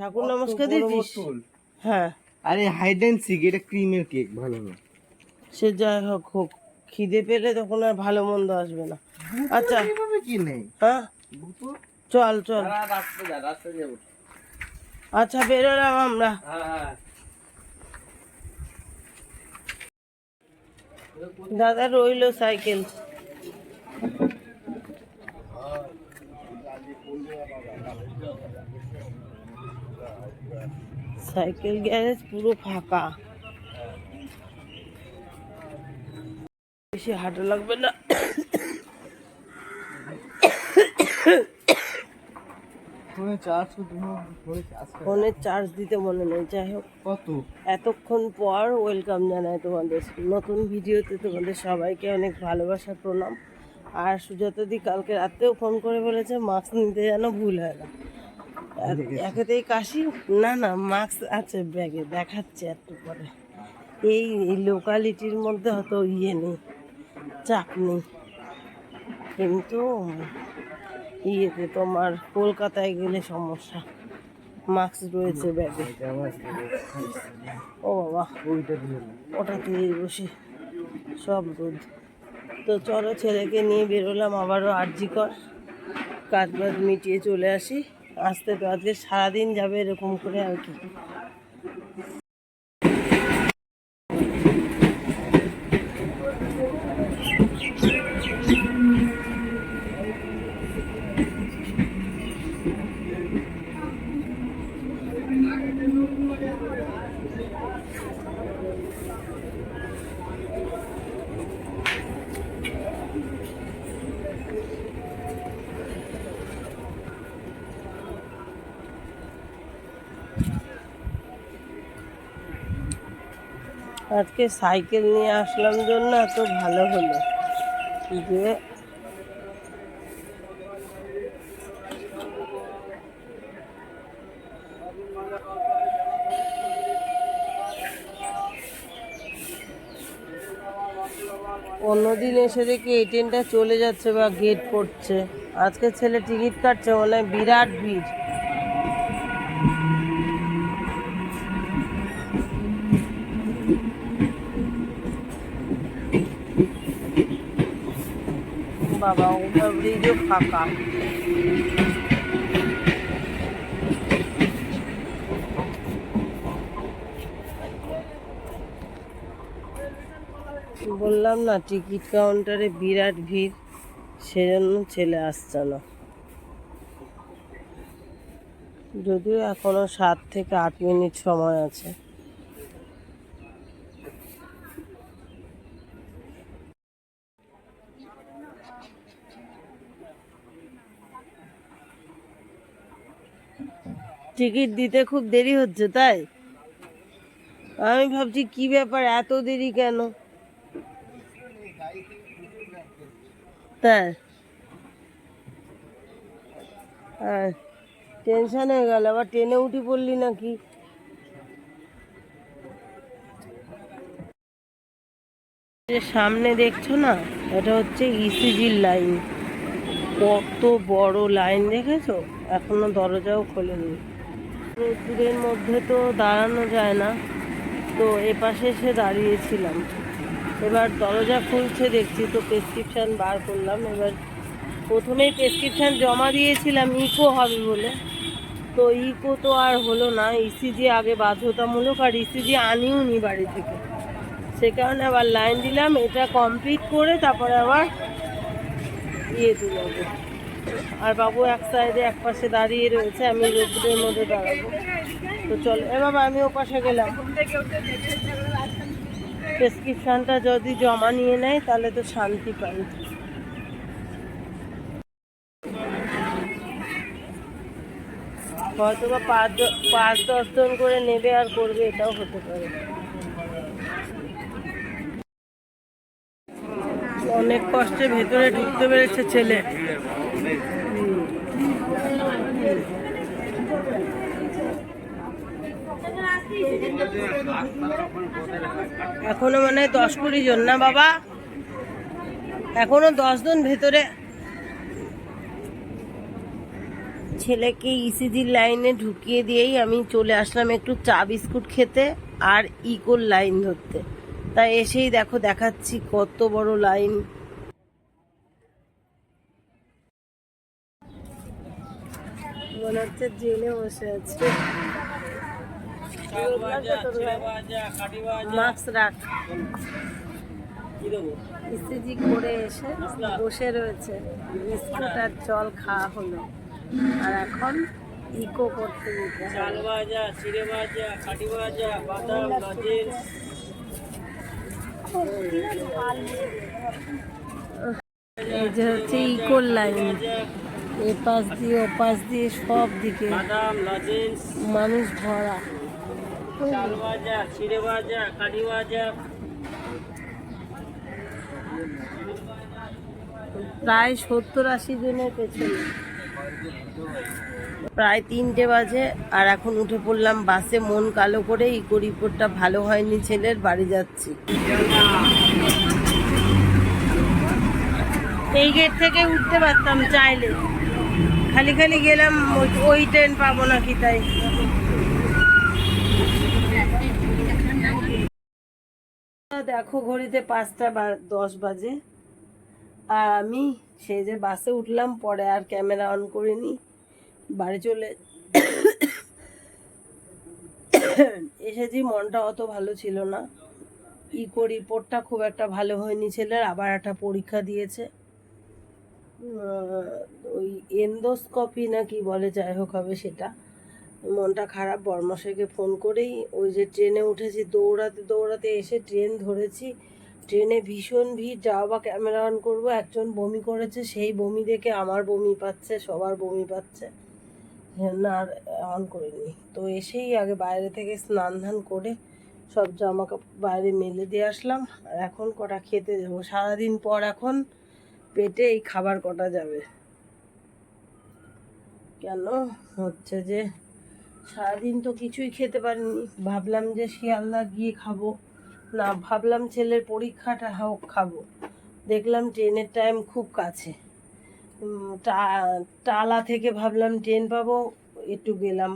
ঠাকুর নমস্কার দিচ্ছিস হ্যাঁ। আরে হাইড অ্যান্ড সিক এটা ক্রিমের কেক ভালো না। সে যাই হোক হোক। খিদে পেলে তখন আর ভালো মন্দ আসবে না। আচ্ছা। কি নেই? হ্যাঁ? চল চল। রাস্তা যা রাস্তা যাব। আচ্ছা বেরোলাম আমরা। হ্যাঁ দাদা রইল সাইকেল। সাইকেল গ্যারেজ পুরো ফাঁকা। বেশি হাঁটা লাগবে না। ফোনের চার্জ দিতে মনে নেই যাই হোক। কত? এতক্ষণ পর ওয়েলকাম জানাই তোমাদের। নতুন ভিডিওতে তোমাদের সবাইকে অনেক ভালোবাসা প্রণাম। আর সুজাতাদি কালকে রাতেও ফোন করে বলেছে মাস্ক নিতে যেন ভুল হয় না। একেতেই কাশি? না না মাস্ক আছে ব্যাগে দেখাচ্ছে একটু পরে। এই লোকালিটির মধ্যে অত ইয়ে নেই চাপ নেই। কিন্তু ইয়েতে তোমার কলকাতায় গেলে সমস্যা। মাস্ক রয়েছে ব্যাগে। ও বাবা ওটা দিয়ে বসে সব রোদ। তো চলো ছেলেকে নিয়ে বেরোলাম আবারও আর্জি কর। কাজ বাজ মিটিয়ে চলে আসি। আসতে তো আজকে সারাদিন যাবে এরকম করে আর কি। আজকে সাইকেল নিয়ে আসলাম জন্য এত ভালো হলো। যে অন্যদিন এসে দেখি এই ট্রেনটা চলে যাচ্ছে বা গেট পড়ছে আজকে ছেলে টিকিট কাটছে, মনে বিরাট ভিড়। বাবা ওভার ব্রিজও ফাঁকা। বললাম না, টিকিট কাউন্টারে বিরাট ভিড়, সেজন্য ছেলে আসছে না। যদিও এখনও সাত থেকে আট মিনিট সময় আছে। টিকিট দিতে খুব দেরি হচ্ছে, তাই? আমি ভাবছি, কি ব্যাপার, এত দেরি কেন? তাই? টেনশন হয়ে গেল, আবার ট্রেনে উঠি পড়লি নাকি? সামনে দেখছ না, এটা হচ্ছে ইসিজির লাইন কত বড় লাইন দেখেছ? এখনও দরজাও খোলেনি। রোদ্দুরের মধ্যে তো দাঁড়ানো যায় না। তো এপাশে এসে দাঁড়িয়েছিলাম। এবার দরজা খুলছে, দেখছি তো প্রেসক্রিপশান বার করলাম। এবার প্রথমেই প্রেসক্রিপশান জমা দিয়েছিলাম ইকো হবে বলে। তো ইকো তো আর হলো না ইসিজি আগে বাধ্যতামূলক আর ইসিজি আনিও নি বাড়ি থেকে। সে কারণে আবার লাইন দিলাম, এটা কমপ্লিট করে তারপরে আবার ইয়ে তুলব আর বাবু এক সাইডে, এক পাশে দাঁড়িয়ে রয়েছে, আমি রোদ্রের মধ্যে দাঁড়াবো। তো চল, এ বাবা, আমি ও পাশে গেলাম। প্রেসক্রিপশনটা যদি জমা নিয়ে নেয়, তাহলে তো শান্তি পাই। হয়তো বা পাঁচ পাঁচ দশজন করে নেবে আর করবে, এটাও হতে পারে। অনেক কষ্টে ভেতরে ঢুকতে পেরেছে ছেলে। এখনও মানে দশ কুড়ি জন না বাবা? এখনও জন ভেতরে। ছেলেকে ইসিজির লাইনে ঢুকিয়ে দিয়েই আমি চলে আসলাম একটু চা বিস্কুট খেতে আর ইকোর লাইন ধরতে। তাই এসেই দেখো, দেখাচ্ছি কত বড় লাইন। মনে হচ্ছে বসে আছে। মাস্ক করে এসে বসে রয়েছে। জল খাওয়া হলো। আর এখন ইকো করতে চাল ভাজা চিড়ে ভাজা কাঠি ভাজা বাদাম এই যে হচ্ছে ইকোর লাইন এ পাশ দিয়ে ও পাশ দিয়ে সব দিকে মানুষ ভরা। প্রায় সত্তর আশি জনের পেছনে। প্রায় তিনটে বাজে, আর এখন উঠে পড়লাম বাসে, মন কালো করে, ইকো রিপোর্টটা ভালো হয়নি ছেলের, বাড়ি যাচ্ছি। এই গেট থেকে উঠতে পারতাম চাইলে। খালি খালি গেলাম, ওই- ট্রেন পাবো নাকি তাই। দেখো, ঘড়িতে পাঁচটা দশ বাজে। আর আমি সেই যে বাসে উঠলাম, পরে আর ক্যামেরা অন করিনি। বাড়ি চলে এসেছি, মনটা অত ভালো ছিল না। ইকো রিপোর্টটা খুব একটা ভালো হয়নি ছেলের, আবার একটা পরীক্ষা দিয়েছে। ওই এন্ডোস্কপি না কি বলে, যাই হোক হবে সেটা। মনটা খারাপ বর্মশাইকে ফোন করেই ওই যে ট্রেনে উঠেছি, দৌড়াতে দৌড়াতে এসে ট্রেন ধরেছি। ট্রেনে ভীষণ ভিড়, যাও বা ক্যামেরা অন করব, একজন বমি করেছে, সেই বমি দেখে আমার বমি পাচ্ছে, সবার বমি পাচ্ছে। আর অন করিনি। তো এসেই আগে বাইরে থেকে স্নান ধান করে সব জামা কাপড় বাইরে মেলে দিয়ে আসলাম। আর এখন কটা খেতে যাব? সারাদিন পর এখন পেটে এই খাবার কটা যাবে? কেন? হচ্ছে যে সারাদিন তো কিছুই খেতে পারিনি। ভাবলাম যে শিয়ালদা গিয়ে খাব। না, ভাবলাম ছেলের পরীক্ষাটা হোক, খাব। দেখলাম ট্রেনের টাইম খুব কাছে। টালা থেকে ভাবলাম ট্রেন পাবো, একটু গেলাম।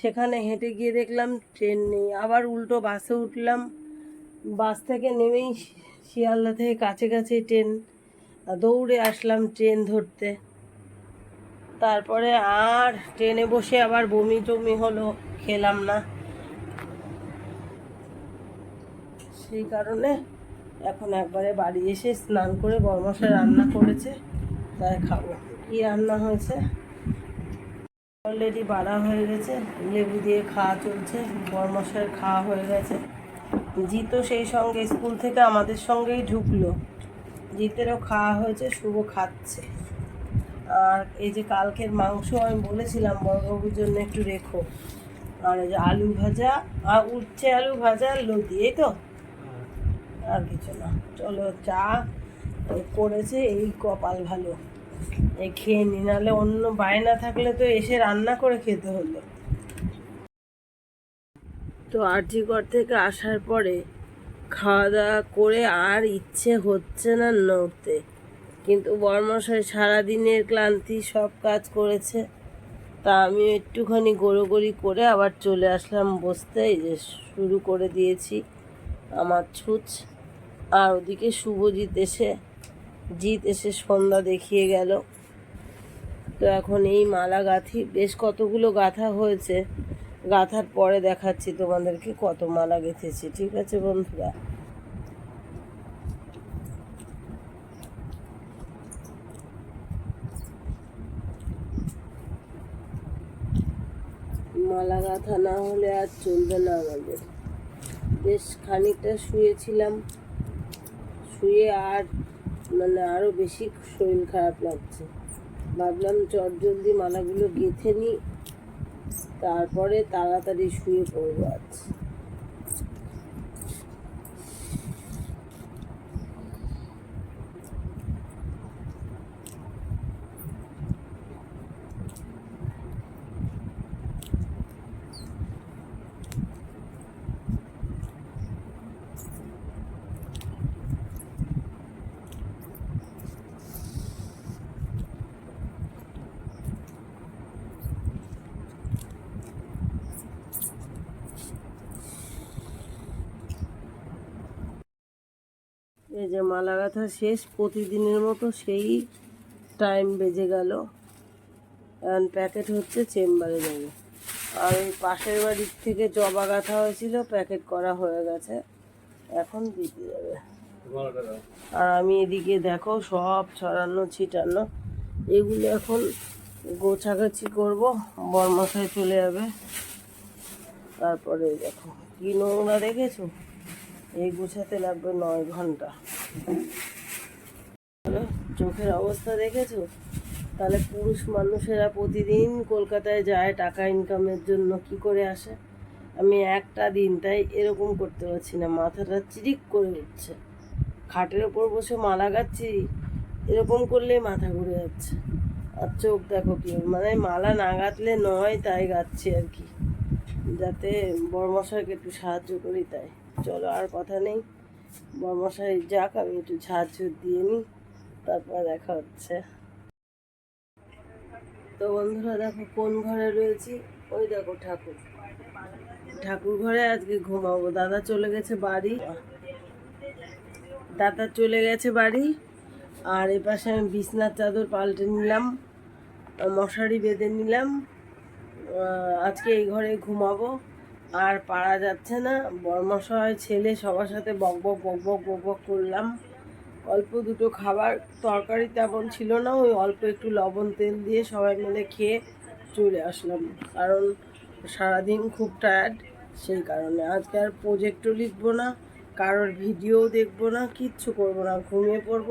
সেখানে হেঁটে গিয়ে দেখলাম ট্রেন নেই। আবার উল্টো বাসে উঠলাম। বাস থেকে নেমেই শিয়ালদা থেকে কাছে কাছে ট্রেন, দৌড়ে আসলাম ট্রেন ধরতে। তারপরে আর ট্রেনে বসে আবার বমি টমি হলো, খেলাম না। সেই কারণে এখন একবারে বাড়ি এসে স্নান করে বরমশা রান্না করেছে। তাই খাব। কি রান্না হয়েছে? অলরেডি বাড়া হয়ে গেছে, লেবু দিয়ে খাওয়া চলছে বরমশার খাওয়া হয়ে গেছে। জিতো সেই সঙ্গে স্কুল থেকে আমাদের সঙ্গেই ঢুকলো। জিতেরও খাওয়া হয়েছে, শুভ খাচ্ছে। আর এই যে কালকের মাংস আমি বলেছিলাম, বড়বাবুর জন্য একটু রেখো। আর এই যে আলু ভাজা, আর উচ্ছে আলু ভাজা লতি, এই তো? আর কিছু না। চলো চা করেছে এই কপাল ভালো। খেয়ে নি, নাহলে অন্য বায়না থাকলে তো এসে রান্না করে খেতে হতো। তো আরজিগড় থেকে আসার পরে খাওয়া দাওয়া করে আর ইচ্ছে হচ্ছে না নড়তে। কিন্তু বর্মশাই সারাদিনের ক্লান্তি সব কাজ করেছে। তা আমি একটুখানি গোড়োগড়ি করে আবার চলে আসলাম বসতে। এই যে শুরু করে দিয়েছি আমার ছুঁচ। আর ওদিকে শুভজিৎ এসে জিৎ এসে সন্ধ্যা দেখিয়ে গেল। তো এখন এই মালা গাঁথি, বেশ কতগুলো গাঁথা হয়েছে। গাঁথার পরে দেখাচ্ছি তোমাদেরকে কত মালা গেঁথেছি, ঠিক আছে বন্ধুরা? মালা গাঁথা না হলে আর চলবে না আমাদের। বেশ খানিকটা শুয়েছিলাম। শুয়ে আর মানে আরও বেশি শরীর খারাপ লাগছে। ভাবলাম চট জলদি মালাগুলো গেঁথে নিই, তারপরে তাড়াতাড়ি শুয়ে পড়ব আজ। যে মালা গাঁথা শেষ প্রতিদিনের মতো সেই টাইম বেজে গেল। এখন প্যাকেট হচ্ছে চেম্বারে যাবে। আর ওই পাশের বাড়ির থেকে জবা গাঁথা হয়েছিল প্যাকেট করা হয়ে গেছে। এখন দিতে যাবে। আর আমি এদিকে দেখো সব ছড়ানো ছিটানো। এগুলো এখন গোছাগাছি করব। বরমশাই চলে যাবে। তারপরে দেখো। কি নোংরা দেখেছ? এই গোছাতে লাগবে নয় ঘণ্টা। চোখের অবস্থা দেখেছ? তাহলে পুরুষ মানুষেরা প্রতিদিন কলকাতায় যায় টাকা ইনকামের জন্য, কি করে আসে? আমি একটা দিন, তাই এরকম করতে পারছি না। মাথাটা চিরিক করে উঠছে। খাটের ওপর বসে মালা গাচ্ছি, এরকম করলে মাথা ঘুরে যাচ্ছে। আর চোখ দেখো কি মানে মালা না গাঁথলে নয়, তাই গাচ্ছি আর কি। যাতে বড়মশাইকে একটু সাহায্য করি তাই। চলো আর কথা নেই। বড়মশাই যাক, আমি একটু ঝাড় সাহায্য দিয়ে নিই, তারপর দেখা হচ্ছে। তো বন্ধুরা, দেখো কোন ঘরে রয়েছি? ওই দেখো ঠাকুর। ঠাকুর ঘরে আজকে ঘুমাবো। দাদা চলে গেছে বাড়ি। দাদা চলে গেছে বাড়ি। আর এপাশে আমি বিছনার চাদর পাল্টে নিলাম, মশারি বেঁধে নিলাম। আজকে এই ঘরে ঘুমাবো। আর পারা যাচ্ছে না। বর্মশায় ছেলে সবার সাথে বক বক বক বক বক বক করলাম। অল্প দুটো খাবার, তরকারি তেমন ছিল না, ওই অল্প একটু লবণ তেল দিয়ে সবাই মিলে খেয়ে চলে আসলাম। কারণ সারাদিন খুব টায়ার্ড সেই কারণে। আজকে আর প্রজেক্টও লিখব না, কারোর ভিডিও দেখব না, কিচ্ছু করব না। ঘুমিয়ে পড়ব,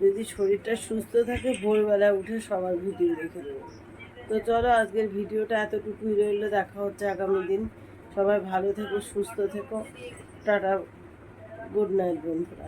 যদি শরীরটা সুস্থ থাকে, ভোরবেলায় উঠে সবার ভিডিও দেখে দেবো তো চলো, আজকের ভিডিওটা এতটুকুই রইল, দেখা হচ্ছে আগামী দিন। সবাই ভালো থেকো সুস্থ থেকো। টাটা গুড নাইট বন্ধুরা।